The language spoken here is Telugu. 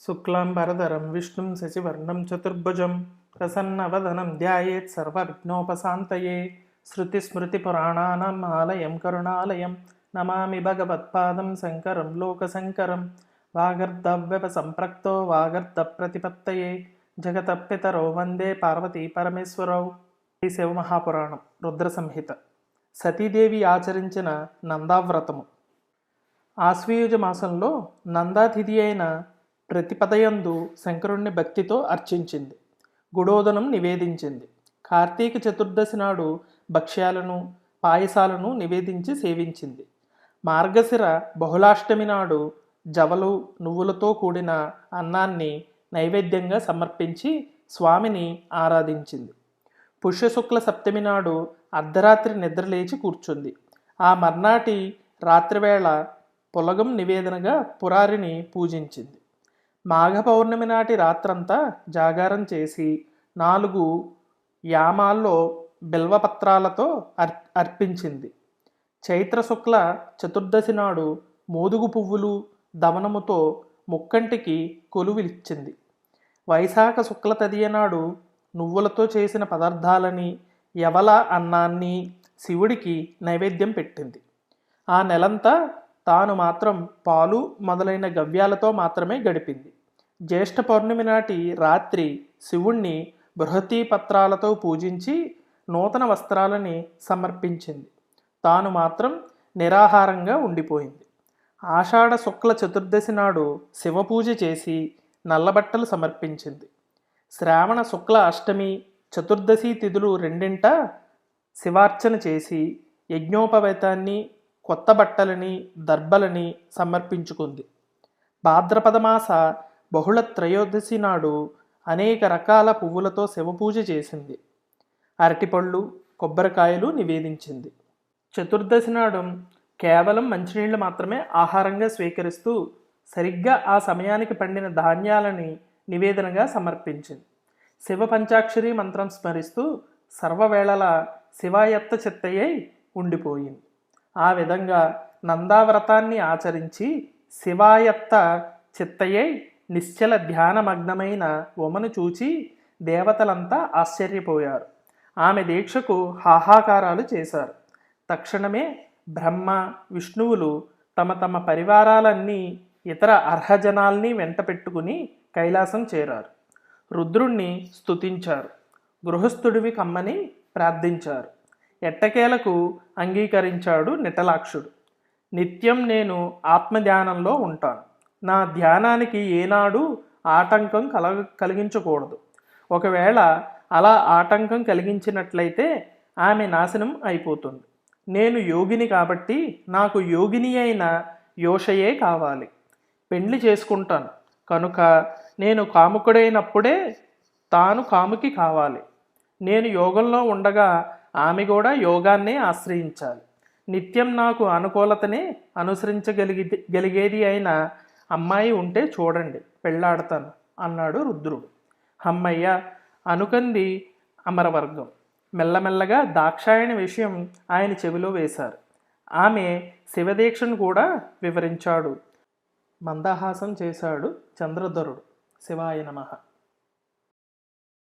శుక్లాంబరధరం విష్ణుం శశివర్ణం చతుర్భుజం ప్రసన్నవదనం ధ్యాయేత్ సర్వవిఘ్నోపశాంతయే. శృతిస్మృతిపురాణానాం ఆలయం కరుణాలయం నమామి భగవత్పాదం శంకరం లోకశంకరం. వాగర్ధవ్యప సంప్రక్తో వాగర్ధ ప్రతిపత్తయే జగతపితరో వందే పార్వతీ పరమేశ్వరౌ. శ్రీ శివమహాపురాణం రుద్ర సంహిత సతీదేవి ఆచరించిన నందావ్రతము. ఆశ్వయుజ మాసంలో నందాతిథి అయిన ప్రతిపదయందు శంకరుణ్ణి భక్తితో అర్చించింది. గుడోదనం నివేదించింది. కార్తీక చతుర్దశి నాడు భక్ష్యాలను పాయసాలను నివేదించి సేవించింది. మార్గశిర బహుళాష్టమి నాడు జవలు నువ్వులతో కూడిన అన్నాన్ని నైవేద్యంగా సమర్పించి స్వామిని ఆరాధించింది. పుష్యశుక్ల సప్తమి నాడు అర్ధరాత్రి నిద్రలేచి కూర్చుంది. ఆ మర్నాటి రాత్రివేళ పులగం నివేదనగా పురారిని పూజించింది. మాఘ పౌర్ణమి నాటి రాత్రంతా జాగారం చేసి నాలుగు యామాల్లో బిల్వపత్రాలతో అర్ అర్పించింది. చైత్ర శుక్ల చతుర్దశి నాడు మోదుగు పువ్వులు దమనముతో ముక్కంటికి కొలువిలిచ్చింది. వైశాఖ శుక్ల తదియనాడు నువ్వులతో చేసిన పదార్థాలని యవల అన్నాన్ని శివుడికి నైవేద్యం పెట్టింది. ఆ నెలంతా తాను మాత్రం పాలు మొదలైన గవ్యాలతో మాత్రమే గడిపింది. జ్యేష్ఠ పౌర్ణమి నాటి రాత్రి శివుణ్ణి బృహతీ పత్రాలతో పూజించి నూతన వస్త్రాలని సమర్పించింది. తాను మాత్రం నిరాహారంగా ఉండిపోయింది. ఆషాఢ శుక్ల చతుర్దశి నాడు శివపూజ చేసి నల్లబట్టలు సమర్పించింది. శ్రావణ శుక్ల అష్టమి చతుర్దశి తిథులు రెండింట శివార్చన చేసి యజ్ఞోపవేతాన్ని కొత్త బట్టలని దర్బలని సమర్పించుకుంది. భాద్రపద మాస బహుళ త్రయోదశి నాడు అనేక రకాల పువ్వులతో శివపూజ చేసింది. అరటిపళ్ళు కొబ్బరికాయలు నివేదించింది. చతుర్దశి నాడు కేవలం మంచినీళ్ళు మాత్రమే ఆహారంగా స్వీకరిస్తూ సరిగ్గా ఆ సమయానికి పండిన ధాన్యాలని నివేదనగా సమర్పించింది. శివ పంచాక్షరి మంత్రం స్మరిస్తూ సర్వవేళలా శివాయత్త చిత్తయ్యై ఉండిపోయింది. ఆ విధంగా నందావ్రతాన్ని ఆచరించి శివాయత్త చిత్తయ్యై నిశ్చల ధ్యానమగ్నమైన ఉమను చూచి దేవతలంతా ఆశ్చర్యపోయారు. ఆమె దీక్షకు హాహాకారాలు చేశారు. తక్షణమే బ్రహ్మ విష్ణువులు తమ తమ పరివారాలన్నీ ఇతర అర్హజనాల్ని వెంట పెట్టుకుని కైలాసం చేరారు. రుద్రుణ్ణి స్తుతించారు. గృహస్థుడివి కమ్మని ప్రార్థించారు. ఎట్టకేలకు అంగీకరించాడు నిటలాక్షుడు. నిత్యం నేను ఆత్మధ్యానంలో ఉంటాను. నా ధ్యానానికి ఏనాడు ఆటంకం కలగ కలిగించకూడదు. ఒకవేళ అలా ఆటంకం కలిగించినట్లయితే ఆమె నాశనం అయిపోతుంది. నేను యోగిని కాబట్టి నాకు యోగిని అయిన యోషయే కావాలి. పెండ్లి చేసుకుంటాను. కనుక నేను కాముకుడైనప్పుడే తాను కాముకి కావాలి. నేను యోగంలో ఉండగా ఆమె కూడా యోగాన్నే ఆశ్రయించాలి. నిత్యం నాకు అనుకూలతనే అనుసరించగలిగి గలిగేది అయిన అమ్మాయి ఉంటే చూడండి పెళ్ళాడతాను అన్నాడు రుద్రుడు. అమ్మయ్య అనుకంది అమరవర్గం. మెల్లమెల్లగా దాక్షాయణ విషయం ఆయన చెవిలో వేశారు. ఆమె శివదీక్షను కూడా వివరించాడు. మందహాసం చేశాడు చంద్రధరుడు. శివాయ నమః.